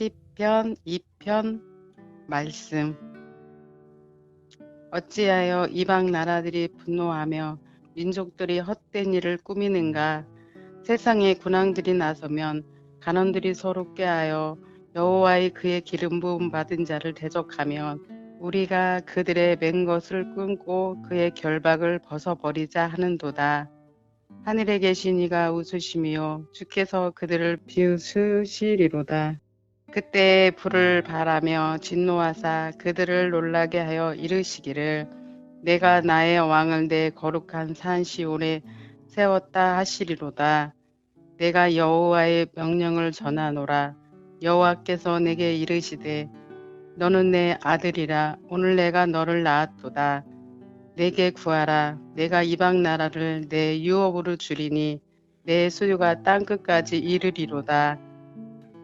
시편 2편 말씀 어찌하여 이방 나라들이 분노하며 민족들이 헛된 일을 꾸미는가 세상에 군왕들이 나서면 간원들이 서로 꾀하여 여호와의 그의 기름 부음 받은 자를 대적하면 우리가 그들의 맨 것을 끊고 그의 결박을 벗어버리자 하는도다. 하늘에 계신 이가 웃으시며 주께서 그들을 비웃으시리로다. 그때 불을 바라며 진노하사 그들을 놀라게 하여 이르시기를 내가 나의 왕을 내 거룩한 산 시온에 세웠다 하시리로다. 내가 여호와의 명령을 전하노라. 여호와께서 내게 이르시되 너는 내 아들이라 오늘 내가 너를 낳았도다. 내게 구하라. 내가 이방 나라를 내 유업으로 주리니 내 수유가 땅 끝까지 이르리로다.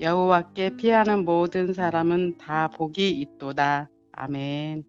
여호와께 피하는 모든 사람은 다 복이 있도다. 아멘.